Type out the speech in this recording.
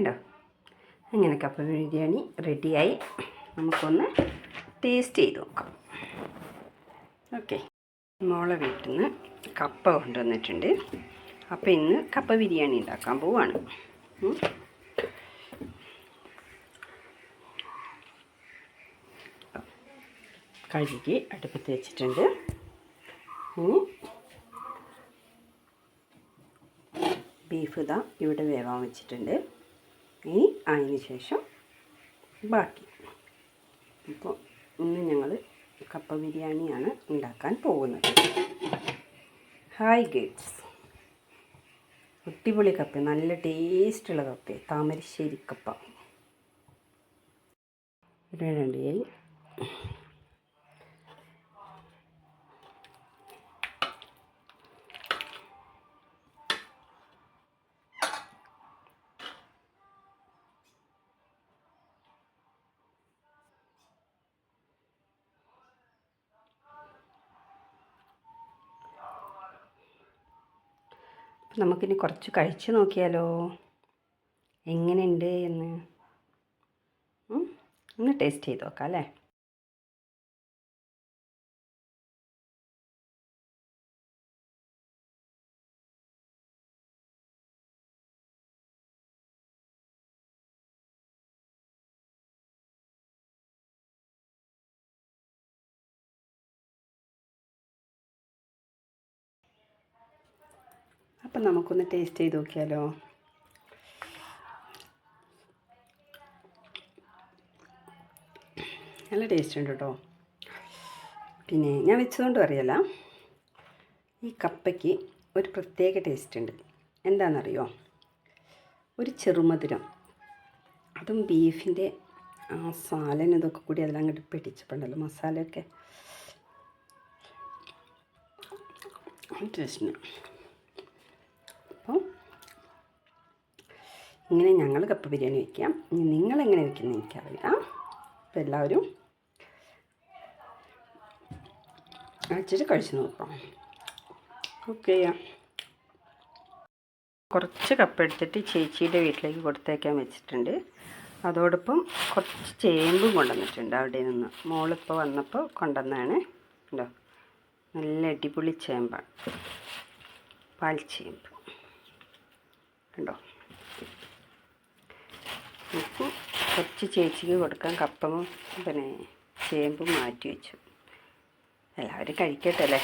ഉണ്ടോ അങ്ങനെ കപ്പ ബിരിയാണി റെഡിയായി. നമുക്കൊന്ന് ടേസ്റ്റ് ചെയ്ത് നോക്കാം. ഓക്കെ. മോളെ വീട്ടിൽ നിന്ന് കപ്പ കൊണ്ടുവന്നിട്ടുണ്ട്. അപ്പോൾ ഇന്ന് കപ്പ ബിരിയാണി ഉണ്ടാക്കാൻ പോവാണ്. കഴുകി അടുപ്പത്ത് വെച്ചിട്ടുണ്ട്. ബീഫ് ഇതാ ഇവിടെ വേവാൻ വെച്ചിട്ടുണ്ട്. ഇനി അതിന് ശേഷം ബാക്കി. അപ്പോൾ ഇന്ന് ഞങ്ങൾ കപ്പ ബിരിയാണിയാണ് ഉണ്ടാക്കാൻ പോകുന്നത്. ഹായ് ഗേറ്റ്സ് ഒട്ടിപൊളി കപ്പ നല്ല ടേസ്റ്റുള്ള കപ്പ താമരശ്ശേരി കപ്പ. റെഡിയായി നമുക്കിനി കുറച്ച് കഴിച്ച് നോക്കിയാലോ? എങ്ങനെയുണ്ട് എന്ന്? ഒന്ന് ടേസ്റ്റ് ചെയ്ത് നോക്കാം അല്ലേ? അപ്പം നമുക്കൊന്ന് ടേസ്റ്റ് ചെയ്ത് നോക്കിയാലോ? നല്ല ടേസ്റ്റ് ഉണ്ട് കേട്ടോ പിന്നെ ഞാൻ വെച്ചതുകൊണ്ട് അറിയല്ല ഈ കപ്പയ്ക്ക് ഒരു പ്രത്യേക ടേസ്റ്റ് ഉണ്ട്. എന്താണെന്നറിയോ? ഒരു ചെറുമധുരം. അതും ബീഫിന്റെ ആ സാലൻ ഇതൊക്കെ കൂടി അതിലങ്ങോട്ട് പിടിച്ചിട്ടുണ്ടല്ലോ മസാലയൊക്കെ. ടേസ്റ്റിന് അപ്പോൾ ഇങ്ങനെ ഞങ്ങൾ കപ്പ ബിരിയാണി വയ്ക്കാം. ഇനി നിങ്ങളെങ്ങനെ വയ്ക്കുന്നത് എനിക്കറിയാം അപ്പോൾ എല്ലാവരും അടിച്ചിട്ട് കഴിച്ചു നോക്കാം. ഓക്കെ. കുറച്ച് കപ്പ എടുത്തിട്ട് ചേച്ചിയുടെ വീട്ടിലേക്ക് കൊടുത്തേക്കാൻ വെച്ചിട്ടുണ്ട്. അതോടൊപ്പം കുറച്ച് ചേമ്പും കൊണ്ടുവന്നിട്ടുണ്ട് അവിടെ നിന്ന്. മോളിപ്പോൾ വന്നപ്പോൾ കൊണ്ടുവന്നാണ് ഉണ്ടോ നല്ല അടിപൊളി ചേമ്പാണ്. പാൽ ചേമ്പ്. കണ്ടോ? അപ്പോൾ കുറച്ച് ചേച്ചിക്ക് കൊടുക്കാൻ കപ്പവും പിന്നെ ചേമ്പും മാറ്റി വെച്ചു. എല്ലാവരും കഴിക്കട്ടെ അല്ലേ?